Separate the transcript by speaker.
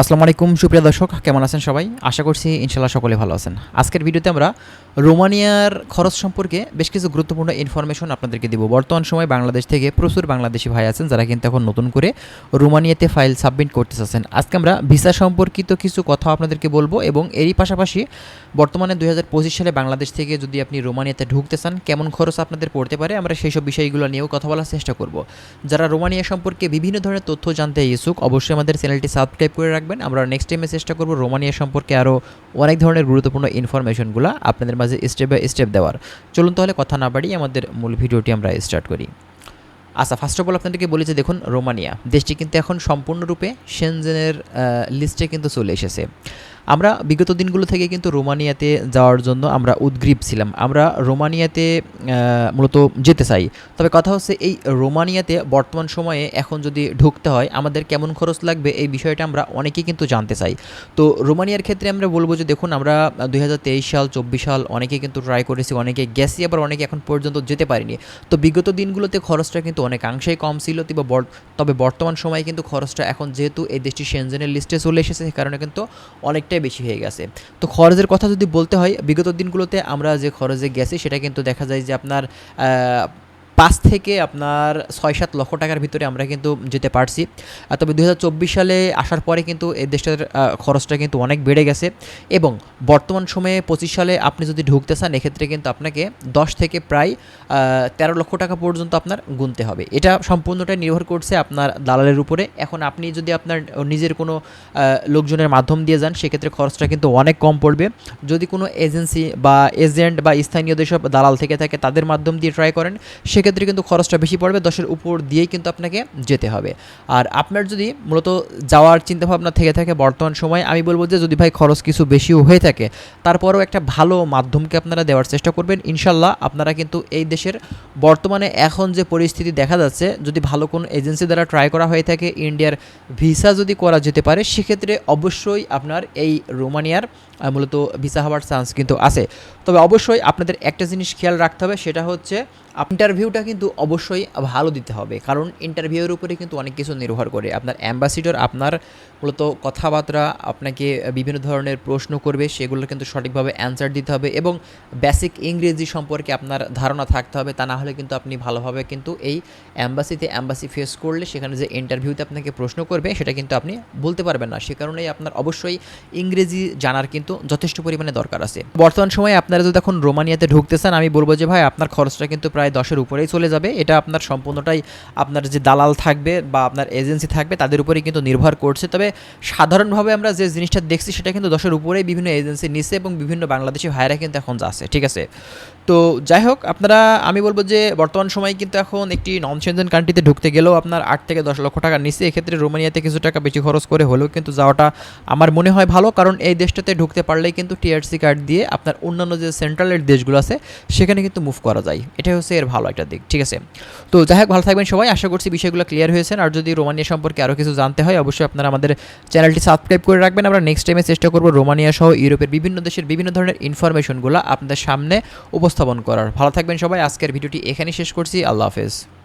Speaker 1: আসসালামু আলাইকুম, সুপ্রিয় দর্শক, কেমন আছেন সবাই? আশা করছি ইনশাল্লাহ সকলে ভালো আছেন। আজকের ভিডিওতে আমরা রোমানিয়ার খরচ সম্পর্কে বেশ কিছু গুরুত্বপূর্ণ ইনফরমেশন আপনাদেরকে দিব। বর্তমান সময় বাংলাদেশ থেকে প্রচুর বাংলাদেশি ভাই আছেন, যারা কিন্তু এখন নতুন করে রোমানিয়াতে ফাইল সাবমিট করতে চাচ্ছেন। আজকে আমরা ভিসা সম্পর্কিত কিছু কথা আপনাদেরকে বলব এবং এরই পাশাপাশি বর্তমানে দু হাজার পঁচিশ সালে বাংলাদেশ থেকে যদি আপনি রোমানিয়াতে ঢুকতে চান, কেমন খরচ আপনাদের পড়তে পারে, আমরা সেই সব বিষয়গুলো নিয়েও কথা বলার চেষ্টা করব। যারা রোমানিয়া সম্পর্কে বিভিন্ন ধরনের তথ্য জানতে ইচ্ছুক, অবশ্যই আমাদের চ্যানেলটি সাবস্ক্রাইব করে রাখবেন। আমরা নেক্সট টাইমে চেষ্টা করব রোমানিয়া সম্পর্কে আরও অনেক ধরনের গুরুত্বপূর্ণ ইনফরমেশনগুলো আপনাদের মাঝে স্টেপ বাই স্টেপ দেওয়ার। চলুন তাহলে কথা না বাড়িয়ে আমাদের মূল ভিডিওটি আমরা স্টার্ট করি। আচ্ছা ফার্স্ট অফ অল আপনাদেরকে বলি যে দেখুন, রোমানিয়া। দেশটি কিন্তু এখন সম্পূর্ণরূপে সেনজেনের লিস্টে কিন্তু চলে এসেছে। আমরা বিগত দিনগুলো থেকে কিন্তু রোমানিয়াতে যাওয়ার জন্য আমরা উদ্গ্রীব ছিলাম। আমরা রোমানিয়াতে মূলত যেতে চাই। তবে কথা হচ্ছে এই রোমানিয়াতে বর্তমান সময়ে এখন যদি ঢুকতে হয়, আমাদের কেমন খরচ লাগবে এই বিষয়টা আমরা অনেকেই কিন্তু জানতে চাই। তো রোমানিয়ার ক্ষেত্রে আমরা বলব যে দেখুন, আমরা দু হাজার তেইশ সাল, চব্বিশ সাল অনেকে কিন্তু ট্রাই করেছি, অনেকে গেছি, আবার অনেকে এখন পর্যন্ত যেতে পারিনি। তো বিগত দিনগুলোতে খরচটা কিন্তু অনেকাংশেই কম ছিল, তবে বর্তমান সময়ে কিন্তু খরচটা এখন যেহেতু এই দেশটি সেনজেনের লিস্টে চলে এসেছে কারণে কিন্তু অনেকটাই বেশি হয়ে গেছে। তো খরচের কথা যদি বলতে হয়, বিগত দিনগুলোতে আমরা যে খরচে গেছি, সেটা কিন্তু দেখা যায় যে আপনার পাঁচ থেকে আপনার ছয় সাত লক্ষ টাকার ভিতরে আমরা কিন্তু যেতে পারছি। তবে দু হাজার চব্বিশ সালে আসার পরে কিন্তু এই দেশটার খরচটা কিন্তু অনেক বেড়ে গেছে এবং বর্তমান সময়ে পঁচিশ সালে আপনি যদি ঢুকতে চান, এক্ষেত্রে কিন্তু আপনাকে দশ থেকে প্রায় তেরো লক্ষ টাকা পর্যন্ত আপনার গুনতে হবে। এটা সম্পূর্ণটাই নির্ভর করছে আপনার দালালের উপরে। এখন আপনি যদি আপনার নিজের কোনো লোকজনের মাধ্যম দিয়ে যান, সেক্ষেত্রে খরচটা কিন্তু অনেক কম পড়বে। যদি কোনো এজেন্সি বা এজেন্ট বা স্থানীয় যেসব দালাল থেকে থাকে, তাদের মাধ্যম দিয়ে ট্রাই করেন সেক্ষেত্রে কিন্তু খরচটা বেশি পড়বে, দশের উপর দিয়েই কিন্তু আপনাকে যেতে হবে। আর আপনার যদি মূলত যাওয়ার চিন্তাভাবনা থেকে থাকে বর্তমান সময়, আমি বলব যে যদি ভাই খরচ কিছু বেশিও হয়ে থাকে, তারপরেও একটা ভালো মাধ্যমকে আপনারা দেওয়ার চেষ্টা করবেন। ইনশাল্লাহ আপনারা কিন্তু এই দেশের বর্তমানে এখন যে পরিস্থিতি দেখা যাচ্ছে, যদি ভালো কোনো এজেন্সি দ্বারা ট্রাই করা হয়ে থাকে, ইন্ডিয়ার ভিসা যদি করা যেতে পারে, সেক্ষেত্রে অবশ্যই আপনার এই রোমানিয়ার মূলত ভিসা হওয়ার চান্স কিন্তু আছে। তবে অবশ্যই আপনাদের একটা জিনিস খেয়াল রাখতে হবে, সেটা হচ্ছে ইন্টারভিউটা কিন্তু অবশ্যই ভালো দিতে হবে। কারণ ইন্টারভিউয়ের উপরে কিন্তু অনেক কিছু নির্ভর করে। আপনার অ্যাম্বাসিডর আপনার মূলত কথাবার্তা, আপনাকে বিভিন্ন ধরনের প্রশ্ন করবে, সেগুলো কিন্তু সঠিকভাবে অ্যান্সার দিতে হবে এবং বেসিক ইংরেজি সম্পর্কে আপনার ধারণা থাকতে হবে। তা না হলে কিন্তু আপনি ভালোভাবে কিন্তু এই অ্যাম্বাসিতে অ্যাম্বাসি ফেস করলে, সেখানে যে ইন্টারভিউতে আপনাকে প্রশ্ন করবে, সেটা কিন্তু আপনি বলতে পারবেন না। সে কারণেই আপনার অবশ্যই ইংরেজি জানার কিন্তু যথেষ্ট পরিমাণে দরকার আছে। বর্তমান সময়ে আপনারা যদি এখন রোমানিয়াতে ঢুকতে চান, আমি বলব যে ভাই, আপনার খরচটা কিন্তু প্রায় দশের উপরেই চলে যাবে। এটা আপনার সম্পূর্ণটাই আপনার যে দালাল থাকবে বা আপনার এজেন্সি থাকবে, তাদের উপরেই কিন্তু নির্ভর করছে। তবে সাধারণভাবে আমরা যে জিনিসটা দেখছি, সেটা কিন্তু দশের উপরেই বিভিন্ন এজেন্সি নিচ্ছে এবং বিভিন্ন বাংলাদেশি ভাইরা কিন্তু এখন যাচ্ছে, ঠিক আছে? তো যাই হোক, আপনারা, আমি বলব যে বর্তমান সময়ে কিন্তু এখন একটি নন সেনজেন কান্ট্রিতে ঢুকতে গেলেও আপনার আট থেকে দশ লক্ষ টাকা নিচ্ছে এক্ষেত্রে রোমানিয়াতে কিছু টাকা বেশি খরচ করে হলেও কিন্তু যাওয়াটা আমার মনে হয় ভালো, কারণ এই দেশটাতে ঢুকতে পারলেই কিন্তু টিআরসি কার্ড দিয়ে আপনার অন্যান্য যে সেন্ট্রালের দেশগুলো আছে, সেখানে কিন্তু মুভ করা যায়। এটাই হচ্ছে এর ভালো একটা দিক, ঠিক আছে? তো যাই হোক, ভালো থাকবেন সবাই। আশা করছি বিষয়গুলো ক্লিয়ার হয়েছেন আর যদি রোমানিয়া সম্পর্কে আরও কিছু জানতে হয়, অবশ্যই আপনারা আমাদের চ্যানেলটি সাবস্ক্রাইব করে রাখবেন। আমরা নেক্সট টাইমে চেষ্টা করব রোমানিয়া সহ ইউরোপের বিভিন্ন দেশের বিভিন্ন ধরনের ইনফরমেশনগুলো আপনাদের সামনে উপস্থাপন করার। ভালো থাকবেন সবাই। আজকের ভিডিওটি এখানেই শেষ করছি। আল্লাহ হাফেজ।